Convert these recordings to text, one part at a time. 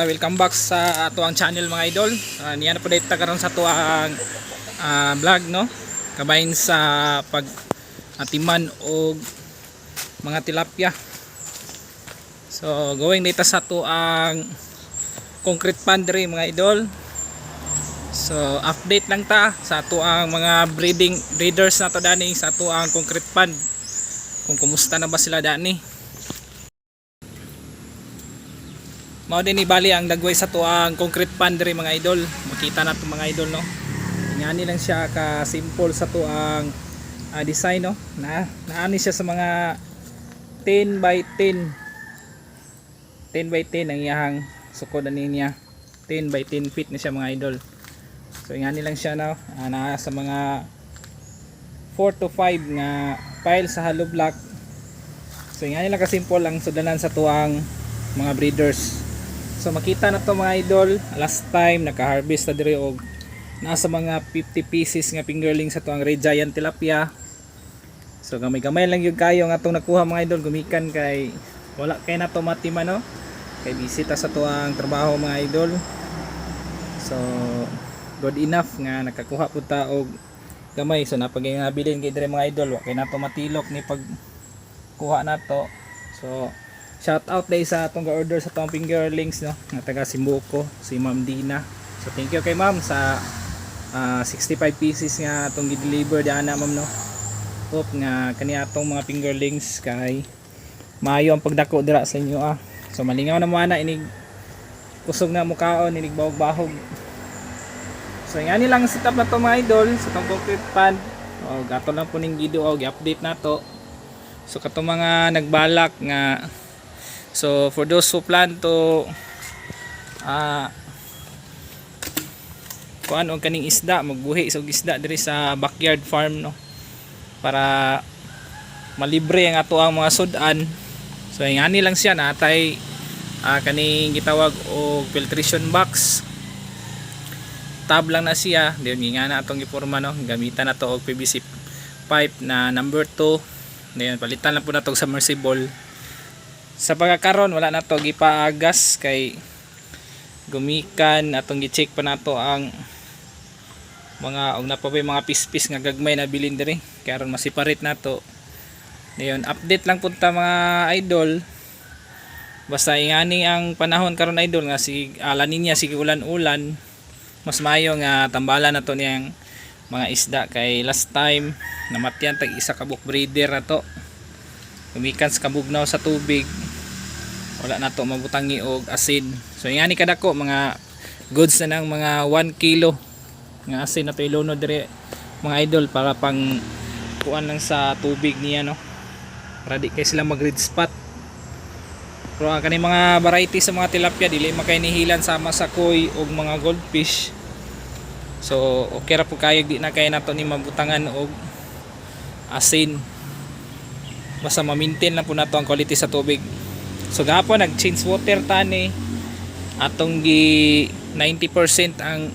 Ah, welcome back sa ato ang channel mga idol. Uh, niya na po dito karon sa ato ang ah, vlog no. Kabayin sa pag atiman og mga tilapia. So going dito sa ato ang concrete pond diri mga idol. So update lang ta sa ato ang mga breeding breeders na to dani sa ato ang concrete pond. Kung kumusta na ba sila dani. Mao din ibali ang dagway sa tuang concrete pan diri mga idol. Makita na to mga idol no. Ngani lang siya ka simple sa tuang ah, design no. Na naani siya sa mga 10 by 10. 10 by 10 ang iyahang sukod ani niya. 10 by 10 feet na siya mga idol. So ngani lang siya no. Ah, na sa mga 4 to 5 nga pile sa hollow block. So ngani lang ka simple ang sudanan sa tuang mga breeders. So makita na to mga idol, last time naka-harvest na diri og nasa mga 50 pieces nga fingerling sa to ang red giant tilapia. So gamay-gamay lang yung kayo nga atong nakuha mga idol gumikan kay wala kay na to matima no. Kay bisita sa to ang trabaho mga idol. So good enough nga nakakuha po ta og gamay so napagay nga bilin kay diri mga idol wa kay na to matilok ni pag kuha na to. So Shout out day sa atong ga-order sa tong fingerlings no, nga taga Simbuko, si Ma'am Dina. So thank you kay Ma'am sa ah, 65 pieces nga atong gi-deliver diana Ma'am no. Hope nga kani atong mga fingerlings kay maayo ang pagdako dira sa inyo ah. So malingaw na mo ana inig kusog na mukaon inig bahog-bahog. So nga lang setup na to mga idol sa tong concrete pad. O gato lang po ning video og i-update na to. So kato mga nagbalak nga So for those who plan to uh, kuan og kaning isda magbuhi sa isda diri sa backyard farm no? Para malibre ang ato ang mga sudan. So ingani lang siya natay uh, kaning gitawag og filtration box. Tab lang na siya. Diyon nga na atong giporma no? Gamitan na to og PVC pipe na number 2 diyon palitan lang po na to sa submersible sa pagkakaroon wala na to. Gipaagas kay gumikan. Atong gi-check pa nato ang mga og napabay mga pispis nga gagmay na bilin diri. Kay aron masiparate nato. Ngayon, update lang punta mga idol. Basta ingani ang panahon karon idol nga si ala ninya sige ulan-ulan. Mas mayo nga tambalan nato niyang mga isda kay last time. Namatyan tag isa ka book breeder na to. Gumikan sa kabugnaw sa tubig wala na to mabutangi og asin so ingani kadako mga goods na ng mga 1 kilo. Nga asin na to dire mga idol para pang kuan lang sa tubig niya no? Para di kay sila mag red spot. Pero ang kani mga variety sa mga tilapia dili makay nihilan sama sa koi og mga goldfish. So okay ra po kayo di na kay nato ni mabutangan og asin. Basta ma-maintain lang po nato ang quality sa tubig so gahapon nag change water tani atong gi 90% ang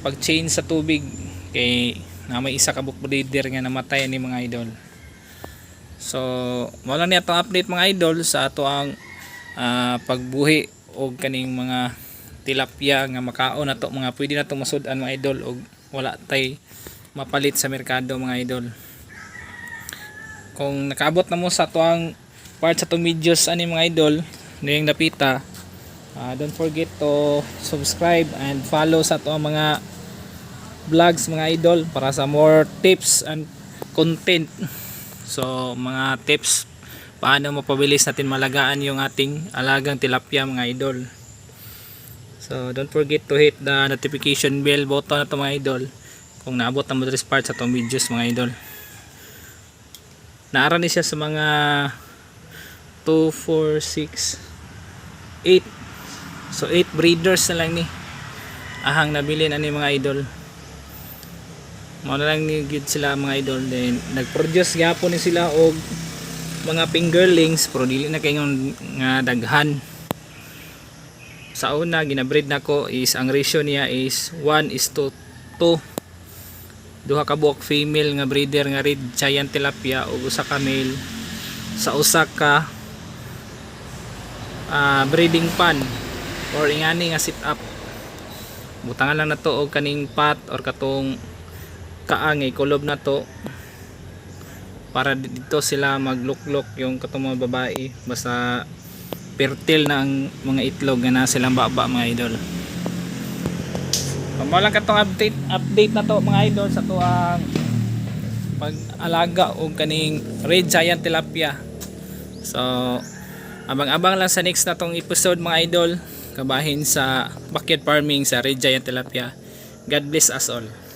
pag change sa tubig. Kay na may isa ka book breeder nga namatay ni mga idol. So wala ni atong update mga idol sa ato ang ah, pagbuhi og kaning mga tilapia nga makaon nato mga pwede na to masud-an mga idol og wala tay mapalit sa merkado mga idol. Kung nakaabot na mo sa tuang part sa videos ani mga idol niyang napita. Uh, don't forget to subscribe and follow sa tuang mga vlogs mga idol para sa more tips and content. So mga tips paano mapabilis natin malagaan yung ating alagang tilapia mga idol. So don't forget to hit the notification bell button na to mga idol kung naabot na mo this part sa itong videos mga idol. Naara ni siya sa mga 2, 4, 6 8 so 8 breeders na lang ni ahang nabili na ni mga idol. Mo na lang ni gid sila mga idol. Then nag-produce gyapon ni sila og mga fingerlings pero dili na kay nga daghan. Sa una ginabreed nako is ang ratio niya is 1 is to 2 duha ka buok female nga breeder nga red giant tilapia ug usa ka male. Sa usa ka ah, breeding pan or ingani nga sit up butangan lang na to og kaning pot or katong kaangay kulob na to para dito sila magluklok yung katong mga babae. Basta fertile na ang mga itlog na silang baba mga idol. Kung lang katong update update na to mga idol sa to ang pag-alaga og kaning red giant tilapia. So abang-abang lang sa next na tong episode mga idol. Kabahin sa backyard farming sa red giant tilapia. God bless us all